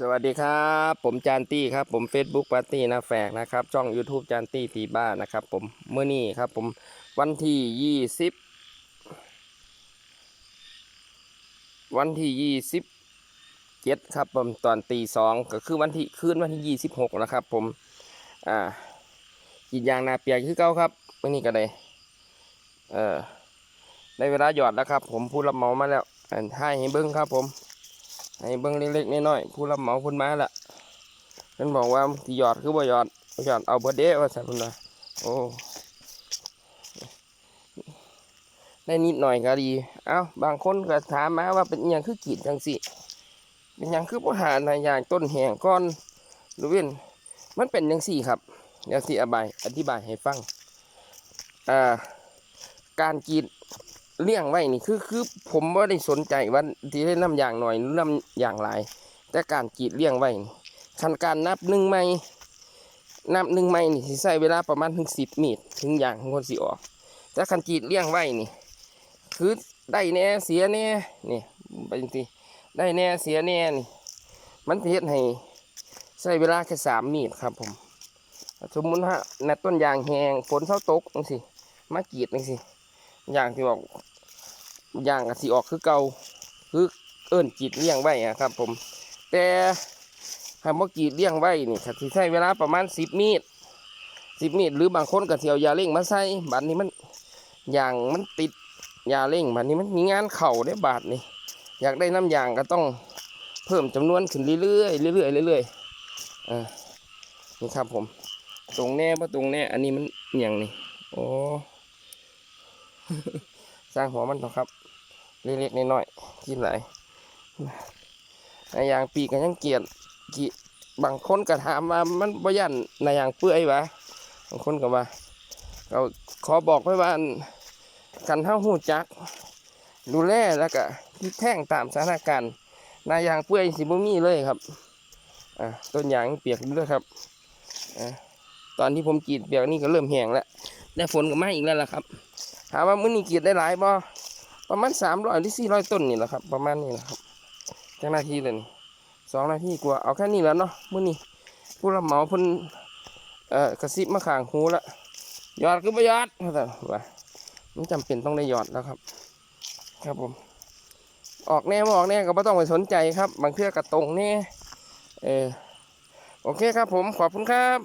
สวัสดีครับ ผมจานตี้ครับ ผม Facebook ปาร์ตี้นาแฝกนะครับ ช่อง YouTube จานตี้ตีบ้านนะครับ ผมเมื่อนี้ครับ ผมวันที่ยี่สิบวันที่ยี่สิบเจ็ดครับผมตอนตีสองก็คือวันที่คืนวันที่ยี่สิบหกนะครับ ผมอ่ากินยางนาเปียกคือเก้าครับเมื่อนี้ก็ได้เออได้เวลาหยอดแล้วครับ ผมผู้รับเมามาแล้วให้ให้เบิ้งครับผม ให้เบิ่งเล็กๆน้อยๆผู้รับเหมาพุ่นมาละเพิ่นบอกว่าที่หยอดคือบ่หยอดบ่หยอดเอาเบิดเด้ว่าซั่นเพิ่นว่าโอ้ได้นิดหน่อยก็ดี เอ้า บางคนก็ถามมาว่าเป็นยังคือกีดจังซี่เป็นยังคือบ่หาหนยอย่างต้นแห่งก่อนหรือเว้นมันเป็นจังซี่ครับเดี๋ยวสิอธิบายอธิบายให้ฟัง อ่า การกีด เลี้ยงไว้นี่คือคือผมว่าได้สนใจว่าที่ได้น้ำอย่างหน่อยน้ำอย่างหลาย แต่การกรีดเลี้ยงไว้นี่คันการนับหนึ่งไม้นับหนึ่งไม้นี่สิใช้เวลาประมาณถึงสิบมีดถึงอย่างของคนสิออกแต่คันกรีดเลี้ยงไว้นี่ คือได้แน่เสียแน่นี่ไปจริงๆได้แน่เสียแน่นี่มันเฮ็ดให้ใช้เวลาแค่สามมีดครับผมสมมุติฮะในต้นยางแหงฝนเช้าตกจังสิมากรีดจังสิ อย่างที่บอกอย่างกสิออกคือเก่าคือเอิ้นจีดเลี้ยงไว้อะครับ ผม แต่หากว่ากีดเลี้ยงไว้นี่ถ้าที่ใช้เวลาประมาณสิบมีดสิบมีดหรือบางคนก็เที่ยวยาเร่งมาใส่บัดนี้มันอย่างมันติดยาเร่งบัดนี้มันมีงานเข่าได้บาดนี่อยากได้น้ำยางก็ต้องเพิ่มจำนวนขึ้นเรื่อยๆเรื่อยๆเรื่อยๆอ่านี่ครับผม ตรงแน่ปะตรงแน่อันนี้มันอย่างนี่โอ้ สร้างหัวมันต่อครับ เล็กๆน้อยๆกินหลในายางปีกก็ยังเกลียดกีบางคนก็ถามว่ามันบ่ยันในายางเปื่อยวะบางคนก็ว่าเราขอบอกไว้ว่ากันเท่าหูจัก ดูแลแล้วก็ที่แท่งตามสถานการณ์นายางเปื่อยสิบ่มีเลยครับอ่าต้นยางเปียกด้วยครับอ่าตอนที่ผมกรีดเปียกนี่ก็เริ่มแห้งแล้วได้ฝนก็มาอีกแล้วล่ะครับ ถามว่ามื้อนี้กรีดได้หลายบ่ประมาณสามร้อยหรือสี่ร้อยต้นนี่แหละครับ ประมาณนี้แหละครับจังนาทีเลยนี่สองนาทีกว่าเอาแค่นี้แล้วเนาะมื้อนี้ผู้รับเหมาเพิ่นเอ่อกระซิบมาข้างหูละยอดคือบ่ยอดว่าแต่ว่ามันจำเป็นต้องได้ยอดแล้วครับ ครับผม ออกแน่ออกแน่ก็บ่ต้องไปสนใจครับ บางเทื่อกระตรงแน่เออโอเคครับผมขอบคุณครับ